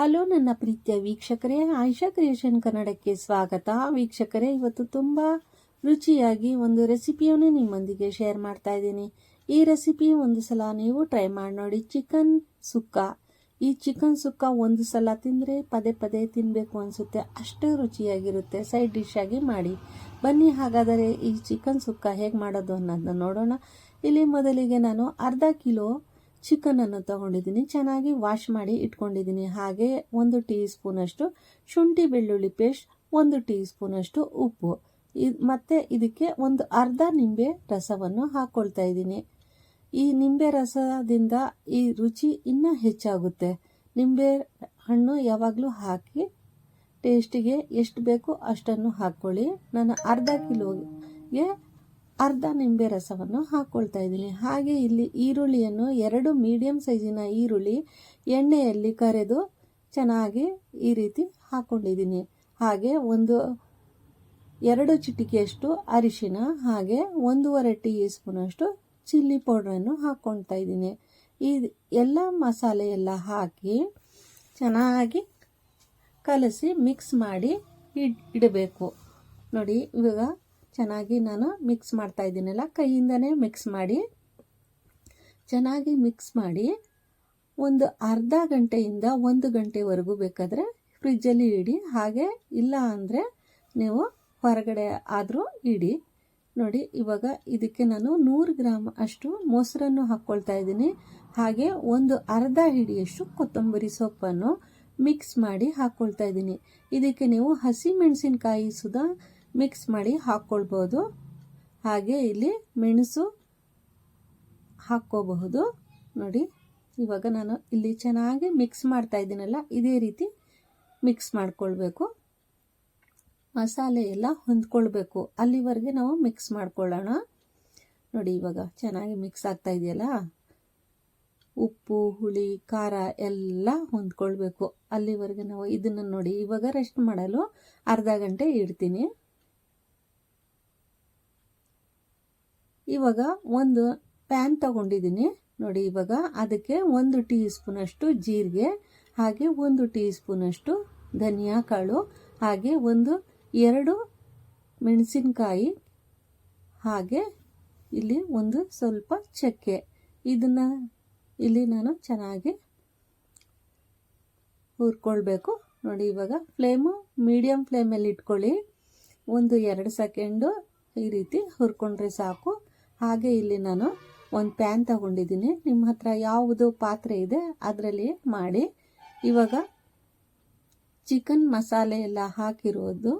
Hello ನನ್ನ ಪ್ರೀತಿಯ ವೀಕ್ಷಕರೇ, ಆಯಿಷಾ ಕ್ರಿಯೇಷನ್ ಕನ್ನಡಕ್ಕೆ ಸ್ವಾಗತ. ವೀಕ್ಷಕರೇ, ಇವತ್ತು ತುಂಬ ರುಚಿಯಾಗಿ ಒಂದು ರೆಸಿಪಿಯನ್ನು ನಿಮ್ಮೊಂದಿಗೆ ಶೇರ್ ಮಾಡ್ತಾ ಇದ್ದೀನಿ. ಈ ರೆಸಿಪಿ ಒಂದು ಸಲ ನೀವು ಟ್ರೈ ಮಾಡಿ ನೋಡಿ. ಚಿಕನ್ ಸುಕ್ಕ. ಈ ಚಿಕನ್ ಸುಕ್ಕ ಒಂದು ಸಲ ತಿಂದರೆ ಪದೇ ಪದೇ ತಿನ್ನಬೇಕು ಅನಿಸುತ್ತೆ. ಅಷ್ಟು ರುಚಿಯಾಗಿರುತ್ತೆ. ಸೈಡ್ ಡಿಶ್ ಆಗಿ ಮಾಡಿ. ಬನ್ನಿ, ಹಾಗಾದರೆ ಈ ಚಿಕನ್ ಸುಕ್ಕ ಹೇಗೆ ಮಾಡೋದು ಅನ್ನೋದನ್ನ ನೋಡೋಣ. ಇಲ್ಲಿ ಮೊದಲಿಗೆ ನಾನು ಅರ್ಧ ಕಿಲೋ ಚಿಕನನ್ನು ತಗೊಂಡಿದ್ದೀನಿ. ಚೆನ್ನಾಗಿ ವಾಶ್ ಮಾಡಿ ಇಟ್ಕೊಂಡಿದ್ದೀನಿ. ಹಾಗೆ ಒಂದು ಟೀ ಸ್ಪೂನಷ್ಟು ಶುಂಠಿ ಬೆಳ್ಳುಳ್ಳಿ ಪೇಸ್ಟ್, ಒಂದು ಟೀ ಸ್ಪೂನಷ್ಟು ಉಪ್ಪು. ಇದು ಮತ್ತೆ ಇದಕ್ಕೆ ಒಂದು ಅರ್ಧ ನಿಂಬೆ ರಸವನ್ನು ಹಾಕ್ಕೊಳ್ತಾ ಇದ್ದೀನಿ. ಈ ನಿಂಬೆ ರಸದಿಂದ ಈ ರುಚಿ ಇನ್ನೂ ಹೆಚ್ಚಾಗುತ್ತೆ. ನಿಂಬೆ ಹಣ್ಣು ಯಾವಾಗಲೂ ಹಾಕಿ ಟೇಸ್ಟಿಗೆ ಎಷ್ಟು ಬೇಕೋ ಅಷ್ಟನ್ನು ಹಾಕ್ಕೊಳ್ಳಿ. ನಾನು ಅರ್ಧ ಕಿಲೋಗೆ ಅರ್ಧ ನಿಂಬೆ ರಸವನ್ನು ಹಾಕ್ಕೊಳ್ತಾ ಇದ್ದೀನಿ. ಹಾಗೆ ಇಲ್ಲಿ ಈರುಳ್ಳಿಯನ್ನು ಎರಡು ಮೀಡಿಯಂ ಸೈಜಿನ ಈರುಳ್ಳಿ ಎಣ್ಣೆಯಲ್ಲಿ ಕರೆದು ಚೆನ್ನಾಗಿ ಈ ರೀತಿ ಹಾಕ್ಕೊಂಡಿದ್ದೀನಿ ಹಾಗೆ ಒಂದು ಎರಡು ಚಿಟಿಕೆಯಷ್ಟು ಅರಿಶಿನ, ಹಾಗೆ ಒಂದೂವರೆ ಟೀ ಸ್ಪೂನಷ್ಟು ಚಿಲ್ಲಿ ಪೌಡ್ರನ್ನು ಹಾಕ್ಕೊಳ್ತಾ ಇದ್ದೀನಿ. ಈ ಎಲ್ಲ ಮಸಾಲೆ ಎಲ್ಲ ಹಾಕಿ ಚೆನ್ನಾಗಿ ಕಲಸಿ ಮಿಕ್ಸ್ ಮಾಡಿ ಇಡ್, ಇಡಬೇಕು. ನೋಡಿ, ಇವಾಗ ಚೆನ್ನಾಗಿ ನಾನು ಮಿಕ್ಸ್ ಮಾಡ್ತಾ ಇದ್ದೀನಲ್ಲ, ಕೈಯಿಂದನೇ ಮಿಕ್ಸ್ ಮಾಡಿ, ಚೆನ್ನಾಗಿ ಮಿಕ್ಸ್ ಮಾಡಿ ಒಂದು ಅರ್ಧ ಗಂಟೆಯಿಂದ ಒಂದು ಗಂಟೆವರೆಗೂ ಬೇಕಾದರೆ ಫ್ರಿಜ್ಜಲ್ಲಿ ಇಡಿ. ಹಾಗೆ ಇಲ್ಲ ಅಂದರೆ ನೀವು ಹೊರಗಡೆ ಆದರೂ ಇಡಿ. ನೋಡಿ, ಇವಾಗ ಇದಕ್ಕೆ ನಾನು ನೂರು ಗ್ರಾಮ್ ಅಷ್ಟು ಮೊಸರನ್ನು ಹಾಕ್ಕೊಳ್ತಾ ಇದ್ದೀನಿ. ಹಾಗೆ ಒಂದು ಅರ್ಧ ಹಿಡಿಯಷ್ಟು ಕೊತ್ತಂಬರಿ ಸೊಪ್ಪನ್ನು ಮಿಕ್ಸ್ ಮಾಡಿ ಹಾಕ್ಕೊಳ್ತಾ ಇದ್ದೀನಿ. ಇದಕ್ಕೆ ನೀವು ಹಸಿ ಮೆಣಸಿನಕಾಯಿ ಸುಧಾ ಮಿಕ್ಸ್ ಮಾಡಿ ಹಾಕ್ಕೊಳ್ಬೋದು. ಹಾಗೆ ಇಲ್ಲಿ ಮೆಣಸು ಹಾಕ್ಕೋಬಹುದು. ನೋಡಿ, ಇವಾಗ ನಾನು ಇಲ್ಲಿ ಚೆನ್ನಾಗಿ ಮಿಕ್ಸ್ ಮಾಡ್ತಾ ಇದ್ದೀನಲ್ಲ, ಇದೇ ರೀತಿ ಮಿಕ್ಸ್ ಮಾಡ್ಕೊಳ್ಬೇಕು. ಮಸಾಲೆ ಎಲ್ಲ ಹೊಂದ್ಕೊಳ್ಬೇಕು. ಅಲ್ಲಿವರೆಗೆ ನಾವು ಮಿಕ್ಸ್ ಮಾಡ್ಕೊಳ್ಳೋಣ. ನೋಡಿ, ಇವಾಗ ಚೆನ್ನಾಗಿ ಮಿಕ್ಸ್ ಆಗ್ತಾ ಇದೆಯಲ್ಲ? ಉಪ್ಪು, ಹುಳಿ, ಖಾರ ಎಲ್ಲ ಹೊಂದ್ಕೊಳ್ಬೇಕು. ಅಲ್ಲಿವರೆಗೆ ನಾವು ಇದನ್ನು ನೋಡಿ, ಇವಾಗ ರೆಸ್ಟ್ ಮಾಡಲು ಅರ್ಧ ಗಂಟೆ ಇಡ್ತೀನಿ. ಇವಾಗ ಒಂದು ಪ್ಯಾನ್ ತಗೊಂಡಿದ್ದೀನಿ. ನೋಡಿ, ಇವಾಗ ಅದಕ್ಕೆ ಒಂದು ಟೀ ಸ್ಪೂನಷ್ಟು ಜೀರಿಗೆ, ಹಾಗೆ ಒಂದು ಟೀ ಸ್ಪೂನಷ್ಟು ಧನಿಯಾ ಕಾಳು, ಹಾಗೆ ಒಂದು ಎರಡು ಮೆಣಸಿನಕಾಯಿ, ಹಾಗೆ ಇಲ್ಲಿ ಒಂದು ಸ್ವಲ್ಪ ಚಕ್ಕೆ. ಇದನ್ನು ಇಲ್ಲಿ ನಾನು ಚೆನ್ನಾಗಿ ಹುರ್ಕೊಳ್ಬೇಕು. ನೋಡಿ, ಇವಾಗ ಫ್ಲೇಮು ಮೀಡಿಯಮ್ ಫ್ಲೇಮಲ್ಲಿ ಇಟ್ಕೊಳ್ಳಿ. ಒಂದು ಎರಡು ಸೆಕೆಂಡು ಈ ರೀತಿ ಹುರ್ಕೊಂಡ್ರೆ ಸಾಕು. ಹಾಗೆ ಇಲ್ಲಿ ನಾನು ಒಂದು ಪ್ಯಾನ್ ತಗೊಂಡಿದ್ದೀನಿ. ನಿಮ್ಮ ಹತ್ರ ಯಾವುದು ಪಾತ್ರೆ ಇದೆ ಅದರಲ್ಲಿ ಮಾಡಿ. ಇವಾಗ ಚಿಕನ್ ಮಸಾಲೆ ಎಲ್ಲ ಹಾಕಿರೋದು.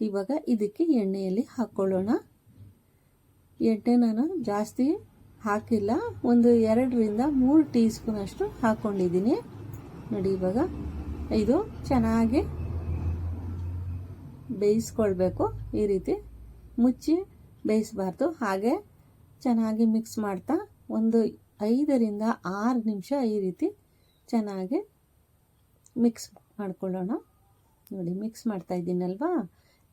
ಇವಾಗ ಇದಕ್ಕೆ ಎಣ್ಣೆಯಲ್ಲಿ ಹಾಕ್ಕೊಳ್ಳೋಣ ಎಣ್ಣೆ ನಾನು ಜಾಸ್ತಿ ಹಾಕಿಲ್ಲ. ಒಂದು ಎರಡರಿಂದ ಮೂರು ಟೀ ಸ್ಪೂನ್ ಅಷ್ಟು ಹಾಕ್ಕೊಂಡಿದ್ದೀನಿ ನೋಡಿ ಇವಾಗ ಇದು ಚೆನ್ನಾಗಿ ಬೇಯಿಸ್ಕೊಳ್ಬೇಕು. ಈ ರೀತಿ ಮುಚ್ಚಿ ಬೇಯಿಸಬಾರ್ದು. ಹಾಗೆ ಚೆನ್ನಾಗಿ ಮಿಕ್ಸ್ ಮಾಡ್ತಾ ಒಂದು ಐದರಿಂದ ಆರು ನಿಮಿಷ ಈ ರೀತಿ ಚೆನ್ನಾಗಿ ಮಿಕ್ಸ್ ಮಾಡ್ಕೊಳ್ಳೋಣ. ನೋಡಿ ಮಿಕ್ಸ್ ಮಾಡ್ತಾ ಇದ್ದೀನಲ್ವಾ?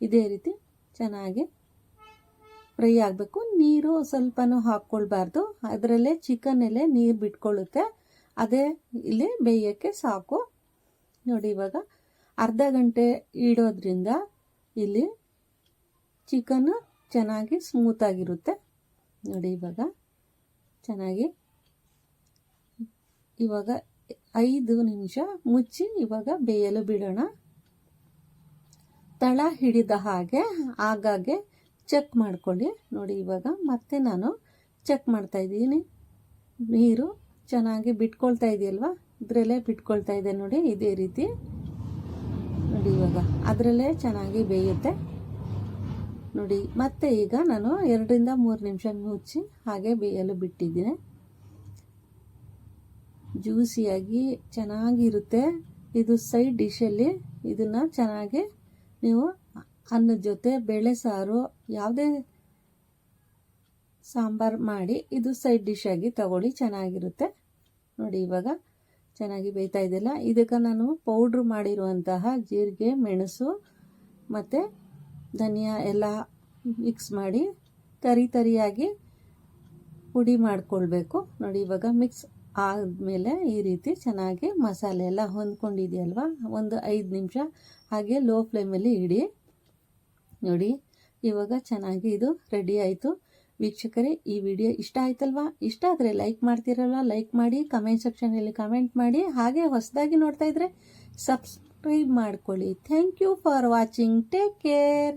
ಇದೇ ರೀತಿ ಚೆನ್ನಾಗಿ ಫ್ರೈ ಆಗಬೇಕು. ನೀರು ಸ್ವಲ್ಪನೂ ಹಾಕ್ಕೊಳ್ಬಾರ್ದು. ಅದರಲ್ಲೇ ಚಿಕನಲ್ಲೇ ನೀರು ಬಿಟ್ಕೊಳ್ಳುತ್ತೆ. ಅದೇ ಇಲ್ಲಿ ಬೇಯೋಕ್ಕೆ ಸಾಕು. ನೋಡಿ, ಇವಾಗ ಅರ್ಧ ಗಂಟೆ ಇಡೋದ್ರಿಂದ ಇಲ್ಲಿ ಚಿಕನ್ ಚೆನ್ನಾಗಿ ಸ್ಮೂತಾಗಿರುತ್ತೆ ನೋಡಿ ಇವಾಗ. ಚೆನ್ನಾಗಿ. ಇವಾಗ ಐದು ನಿಮಿಷ ಮುಚ್ಚಿ ಇವಾಗ ಬೇಯಲು ಬಿಡೋಣ. ತಳ ಹಿಡಿದ ಹಾಗೆ ಆಗಾಗ್ಗೆ ಚೆಕ್ ಮಾಡ್ಕೊಳ್ಳಿ. ನೋಡಿ ಇವಾಗ ಮತ್ತೆ ನಾನು ಚೆಕ್ ಮಾಡ್ತಾ ಇದ್ದೀನಿ. ನೀರು ಚೆನ್ನಾಗಿ ಬಿಟ್ಕೊಳ್ತಾ ಇದೆಯಲ್ವಾ? ಇದರಲ್ಲೇ ಬಿಟ್ಕೊಳ್ತಾ ಇದೆ ನೋಡಿ, ಇದೇ ರೀತಿ. ನೋಡಿ ಇವಾಗ, ಅದರಲ್ಲೇ ಚೆನ್ನಾಗಿ ಬೇಯುತ್ತೆ. ನೋಡಿ, ಮತ್ತೆ ಈಗ ನಾನು ಎರಡರಿಂದ ಮೂರು ನಿಮಿಷ ಮುಚ್ಚಿ ಹಾಗೆ ಬೇಯಲು ಬಿಟ್ಟಿದ್ದೀನಿ. ಜ್ಯೂಸಿಯಾಗಿ ಚೆನ್ನಾಗಿರುತ್ತೆ. ಇದು ಸೈಡ್ ಡಿಶಲ್ಲಿ ಇದನ್ನು ಚೆನ್ನಾಗಿ ನೀವು ಅನ್ನದ ಜೊತೆ ಬೇಳೆ ಸಾರು, ಯಾವುದೇ ಸಾಂಬಾರು ಮಾಡಿ ಇದು ಸೈಡ್ ಡಿಶ್ ತಗೊಳ್ಳಿ, ಚೆನ್ನಾಗಿರುತ್ತೆ. ನೋಡಿ, ಇವಾಗ ಚೆನ್ನಾಗಿ ಬೇಯ್ತಾ ಇದೆಯಲ್ಲ, ಇದಕ್ಕೆ ನಾನು ಪೌಡ್ರ್ ಮಾಡಿರುವಂತಹ ಜೀರಿಗೆ, ಮೆಣಸು ಮತ್ತು ಧನಿಯಾ ಎಲ್ಲ ಮಿಕ್ಸ್ ಮಾಡಿ ತರಿ ತರಿಯಾಗಿ ಪುಡಿ ಮಾಡಿಕೊಳ್ಬೇಕು. ನೋಡಿ, ಇವಾಗ ಮಿಕ್ಸ್ ಆದಮೇಲೆ ಈ ರೀತಿ ಚೆನ್ನಾಗಿ ಮಸಾಲೆ ಎಲ್ಲ ಹೊಂದ್ಕೊಂಡಿದೆಯಲ್ವ? ಒಂದು ಐದು ನಿಮಿಷ ಹಾಗೆ ಲೋ ಫ್ಲೇಮಲ್ಲಿ ಇಡಿ. ನೋಡಿ, ಇವಾಗ ಚೆನ್ನಾಗಿ ಇದು ರೆಡಿ ಆಯಿತು. ವೀಕ್ಷಕರೇ, ಈ ವಿಡಿಯೋ ಇಷ್ಟ ಆಯ್ತಲ್ವಾ? ಇಷ್ಟ ಆದರೆ ಲೈಕ್ ಮಾಡ್ತಿರಲ್ವ ಲೈಕ್ ಮಾಡಿ ಕಮೆಂಟ್ ಸೆಕ್ಷನಲ್ಲಿ ಕಮೆಂಟ್ ಮಾಡಿ, ಹಾಗೆ ಹೊಸದಾಗಿ ನೋಡ್ತಾ ಇದ್ರೆ ಸಬ್ಸ್ಕ್ರೈಬ್ ಮಾಡ್ಕೊಳ್ಳಿ thank you for watching take care